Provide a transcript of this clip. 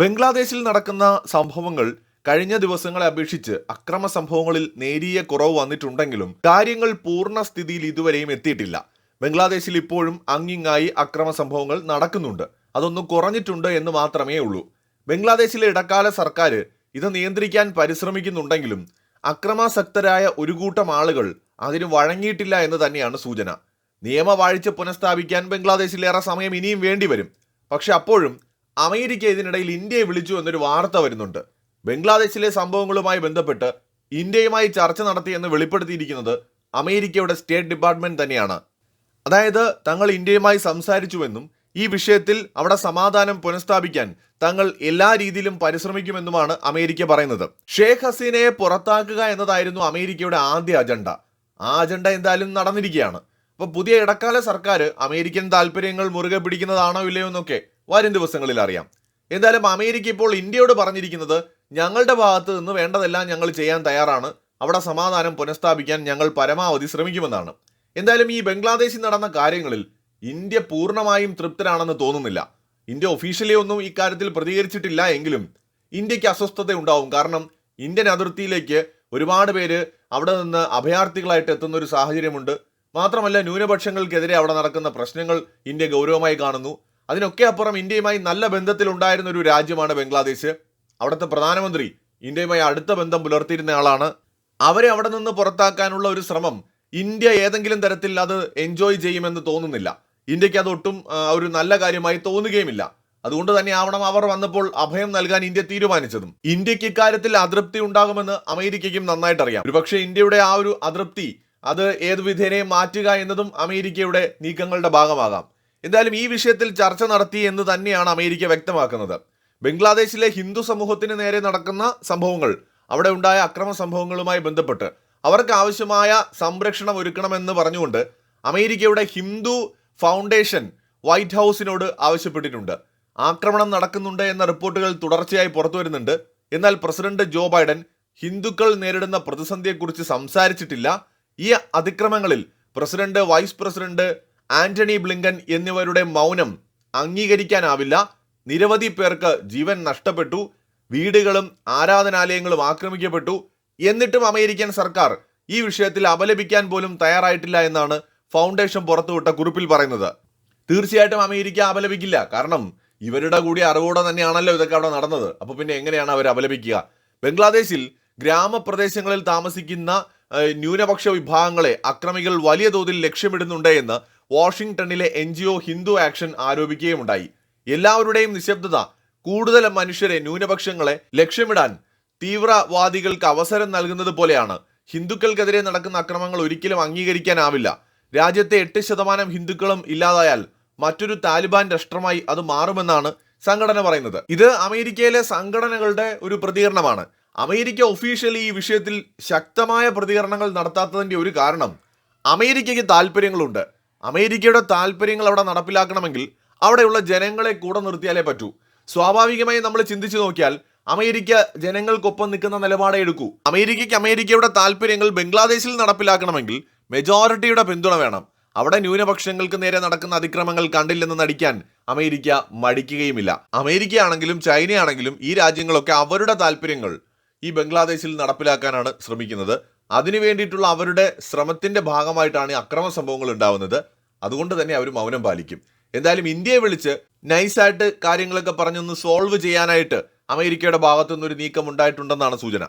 ബംഗ്ലാദേശിൽ നടക്കുന്ന സംഭവങ്ങൾ കഴിഞ്ഞ ദിവസങ്ങളെ അപേക്ഷിച്ച് അക്രമ സംഭവങ്ങളിൽ നേരിയ കുറവ് വന്നിട്ടുണ്ടെങ്കിലും കാര്യങ്ങൾ പൂർണ സ്ഥിതിയിൽ ഇതുവരെയും എത്തിയിട്ടില്ല. ബംഗ്ലാദേശിൽ ഇപ്പോഴും അങ്ങിങ്ങായി അക്രമ സംഭവങ്ങൾ നടക്കുന്നുണ്ട്. അതൊന്നും കുറഞ്ഞിട്ടുണ്ട് എന്ന് മാത്രമേ ഉള്ളൂ. ബംഗ്ലാദേശിലെ ഇടക്കാല സർക്കാർ ഇത് നിയന്ത്രിക്കാൻ പരിശ്രമിക്കുന്നുണ്ടെങ്കിലും അക്രമാസക്തരായ ഒരു കൂട്ടം ആളുകൾ അതിന് വഴങ്ങിയിട്ടില്ല എന്ന് തന്നെയാണ് സൂചന. നിയമവാഴ്ച പുനഃസ്ഥാപിക്കാൻ ബംഗ്ലാദേശിലേറെ സമയം ഇനിയും വേണ്ടിവരും. പക്ഷെ അപ്പോഴും അമേരിക്ക ഇതിനിടയിൽ ഇന്ത്യയെ വിളിച്ചു എന്നൊരു വാർത്ത വരുന്നുണ്ട്. ബംഗ്ലാദേശിലെ സംഭവങ്ങളുമായി ബന്ധപ്പെട്ട് ഇന്ത്യയുമായി ചർച്ച നടത്തിയെന്ന് വെളിപ്പെടുത്തിയിരിക്കുന്നത് അമേരിക്കയുടെ സ്റ്റേറ്റ് ഡിപ്പാർട്ട്മെന്റ് തന്നെയാണ്. അതായത് തങ്ങൾ ഇന്ത്യയുമായി സംസാരിച്ചുവെന്നും ഈ വിഷയത്തിൽ അവിടെ സമാധാനം പുനഃസ്ഥാപിക്കാൻ തങ്ങൾ എല്ലാ രീതിയിലും പരിശ്രമിക്കുമെന്നുമാണ് അമേരിക്ക പറയുന്നത്. ഷേഖ് ഹസീനയെ പുറത്താക്കുക എന്നതായിരുന്നു അമേരിക്കയുടെ ആദ്യ അജണ്ട. ആ അജണ്ട എന്തായാലും നടന്നിരിക്കുകയാണ്. അപ്പൊ പുതിയ ഇടക്കാല സർക്കാർ അമേരിക്കൻ താല്പര്യങ്ങൾ മുറുകെ പിടിക്കുന്നതാണോ ഇല്ലയോ എന്നൊക്കെ വരും ദിവസങ്ങളിൽ അറിയാം. എന്തായാലും അമേരിക്ക ഇപ്പോൾ ഇന്ത്യയോട് പറഞ്ഞിരിക്കുന്നത് ഞങ്ങളുടെ ഭാഗത്ത് നിന്ന് വേണ്ടതെല്ലാം ഞങ്ങൾ ചെയ്യാൻ തയ്യാറാണ്. അവിടെ സമാധാനം പുനഃസ്ഥാപിക്കാൻ ഞങ്ങൾ പരമാവധി ശ്രമിക്കുമെന്നാണ്. എന്തായാലും ഈ ബംഗ്ലാദേശിൽ നടന്ന കാര്യങ്ങളിൽ ഇന്ത്യ പൂർണമായും തൃപ്തരാണെന്ന് തോന്നുന്നില്ല. ഇന്ത്യ ഒഫീഷ്യലി ഒന്നും ഇക്കാര്യത്തിൽ പ്രതികരിച്ചിട്ടില്ല എങ്കിലും ഇന്ത്യയ്ക്ക് അസ്വസ്ഥത ഉണ്ടാവും. കാരണം ഇന്ത്യൻ അതിർത്തിയിലേക്ക് ഒരുപാട് പേര് അവിടെ നിന്ന് അഭയാർത്ഥികളായിട്ട് എത്തുന്ന ഒരു സാഹചര്യമുണ്ട്. മാത്രമല്ല ന്യൂനപക്ഷങ്ങൾക്കെതിരെ അവിടെ നടക്കുന്ന പ്രശ്നങ്ങൾ ഇന്ത്യ ഗൗരവമായി കാണുന്നു. അതിനൊക്കെ അപ്പുറം ഇന്ത്യയുമായി നല്ല ബന്ധത്തിലുണ്ടായിരുന്ന ഒരു രാജ്യമാണ് ബംഗ്ലാദേശ്. അവിടുത്തെ പ്രധാനമന്ത്രി ഇന്ത്യയുമായി അടുത്ത ബന്ധം പുലർത്തിയിരുന്ന ആളാണ്. അവരെ അവിടെ നിന്ന് പുറത്താക്കാനുള്ള ഒരു ശ്രമം ഇന്ത്യ ഏതെങ്കിലും തരത്തിൽ അത് എൻജോയ് ചെയ്യുമെന്ന് തോന്നുന്നില്ല. ഇന്ത്യയ്ക്ക് അത് ഒട്ടും ഒരു നല്ല കാര്യമായി തോന്നുകയുമില്ല. അതുകൊണ്ട് തന്നെ ആവണം അവർ വന്നപ്പോൾ അഭയം നൽകാൻ ഇന്ത്യ തീരുമാനിച്ചതും. ഇന്ത്യയ്ക്ക് ഇക്കാര്യത്തിൽ അതൃപ്തി ഉണ്ടാകുമെന്ന് അമേരിക്കയ്ക്കും നന്നായിട്ട് അറിയാം ഒരുപക്ഷെ ഇന്ത്യയുടെ ആ ഒരു അതൃപ്തി അത് ഏത് വിധേനയും മാറ്റുക എന്നതും അമേരിക്കയുടെ നീക്കങ്ങളുടെ ഭാഗമാകാം. എന്തായാലും ഈ വിഷയത്തിൽ ചർച്ച നടത്തി എന്ന് തന്നെയാണ് അമേരിക്ക വ്യക്തമാക്കുന്നത്. ബംഗ്ലാദേശിലെ ഹിന്ദു സമൂഹത്തിന് നേരെ നടക്കുന്ന സംഭവങ്ങൾ അവിടെ ഉണ്ടായ അക്രമ സംഭവങ്ങളുമായി ബന്ധപ്പെട്ട് അവർക്ക് ആവശ്യമായ സംരക്ഷണം ഒരുക്കണമെന്ന് പറഞ്ഞുകൊണ്ട് അമേരിക്കയുടെ ഹിന്ദു ഫൗണ്ടേഷൻ വൈറ്റ് ഹൗസിനോട് ആവശ്യപ്പെട്ടിട്ടുണ്ട്. ആക്രമണം നടക്കുന്നുണ്ട് എന്ന റിപ്പോർട്ടുകൾ തുടർച്ചയായി പുറത്തു വരുന്നുണ്ട്. എന്നാൽ പ്രസിഡന്റ് ജോ ബൈഡൻ ഹിന്ദുക്കൾ നേരിടുന്ന പ്രതിസന്ധിയെക്കുറിച്ച് സംസാരിച്ചിട്ടില്ല. ഈ അതിക്രമങ്ങളിൽ president vice president Antony Blinken എന്നിവരുടെ മൗനം അംഗീകരിക്കാനാവില്ല. നിരവധി പേർക്ക് ജീവൻ നഷ്ടപ്പെട്ടു. വീടുകളും ആരാധനാലയങ്ങളും ആക്രമിക്കപ്പെട്ടു. എന്നിട്ടും അമേരിക്കൻ സർക്കാർ ഈ വിഷയത്തിൽ അപലപിക്കാൻ പോലും തയ്യാറായിട്ടില്ല എന്നാണ് ഫൗണ്ടേഷൻ പുറത്തുവിട്ട കുറിപ്പിൽ പറയുന്നത്. തീർച്ചയായിട്ടും അമേരിക്ക അപലപിക്കില്ല. കാരണം ഇവരുടെ കൂടി അറിവോടെ തന്നെയാണല്ലോ ഇതൊക്കെ അവിടെ നടന്നത്. അപ്പോൾ പിന്നെ എങ്ങനെയാണ് അവർ അപലപിക്കുക? ബംഗ്ലാദേശിൽ ഗ്രാമപ്രദേശങ്ങളിൽ താമസിക്കുന്ന ന്യൂനപക്ഷ വിഭാഗങ്ങളെ അക്രമികൾ വലിയ തോതിൽ ലക്ഷ്യമിടുന്നുണ്ട് എന്ന് വാഷിംഗ്ടണിലെ N G O Hindu Action ആരോപിക്കുകയുമുണ്ടായി. എല്ലാവരുടെയും നിശബ്ദത കൂടുതൽ മനുഷ്യരെ ന്യൂനപക്ഷങ്ങളെ ലക്ഷ്യമിടാൻ തീവ്രവാദികൾക്ക് അവസരം നൽകുന്നത് പോലെയാണ്. ഹിന്ദുക്കൾക്കെതിരെ നടക്കുന്ന അക്രമങ്ങൾ ഒരിക്കലും അംഗീകരിക്കാനാവില്ല. രാജ്യത്തെ എട്ട് ശതമാനം ഹിന്ദുക്കളും ഇല്ലാതായാൽ മറ്റൊരു താലിബാൻ രാഷ്ട്രമായി അത് മാറുമെന്നാണ് സംഘടന പറയുന്നത്. ഇത് അമേരിക്കയിലെ സംഘടനകളുടെ ഒരു പ്രതികരണമാണ്. അമേരിക്ക ഒഫീഷ്യലി ഈ വിഷയത്തിൽ ശക്തമായ പ്രതികരണങ്ങൾ നടത്താത്തതിന്റെ ഒരു കാരണം അമേരിക്കയ്ക്ക് താല്പര്യങ്ങളുണ്ട് അമേരിക്കയുടെ താല്പര്യങ്ങൾ അവിടെ നടപ്പിലാക്കണമെങ്കിൽ അവിടെയുള്ള ജനങ്ങളെ കൂടെ നിർത്തിയാലേ പറ്റൂ. സ്വാഭാവികമായി നമ്മൾ ചിന്തിച്ചു നോക്കിയാൽ അമേരിക്ക ജനങ്ങൾക്കൊപ്പം നിൽക്കുന്ന നിലപാടേ എടുക്കൂ. അമേരിക്കയ്ക്ക് അമേരിക്കയുടെ താല്പര്യങ്ങൾ ബംഗ്ലാദേശിൽ നടപ്പിലാക്കണമെങ്കിൽ മെജോറിറ്റിയുടെ പിന്തുണ വേണം. അവിടെ ന്യൂനപക്ഷങ്ങൾക്ക് നേരെ നടക്കുന്ന അതിക്രമങ്ങൾ കണ്ടില്ലെന്ന് നടിക്കാൻ അമേരിക്ക മടിക്കുകയുമില്ല. അമേരിക്കയാണെങ്കിലും ചൈനയാണെങ്കിലും ഈ രാജ്യങ്ങളൊക്കെ അവരുടെ താല്പര്യങ്ങൾ ഈ ബംഗ്ലാദേശിൽ നടപ്പിലാക്കാനാണ് ശ്രമിക്കുന്നത്. അതിനു വേണ്ടിയിട്ടുള്ള അവരുടെ ശ്രമത്തിന്റെ ഭാഗമായിട്ടാണ് ഈ അക്രമ സംഭവങ്ങൾ ഉണ്ടാവുന്നത്. അതുകൊണ്ട് തന്നെ അവർ മൗനം പാലിക്കും. എന്തായാലും ഇന്ത്യയെ വിളിച്ച് നൈസായിട്ട് കാര്യങ്ങളൊക്കെ പറഞ്ഞൊന്ന് സോൾവ് ചെയ്യാനായിട്ട് അമേരിക്കയുടെ ഭാഗത്തുനിന്ന് ഒരു നീക്കം ഉണ്ടായിട്ടുണ്ടെന്നാണ് സൂചന.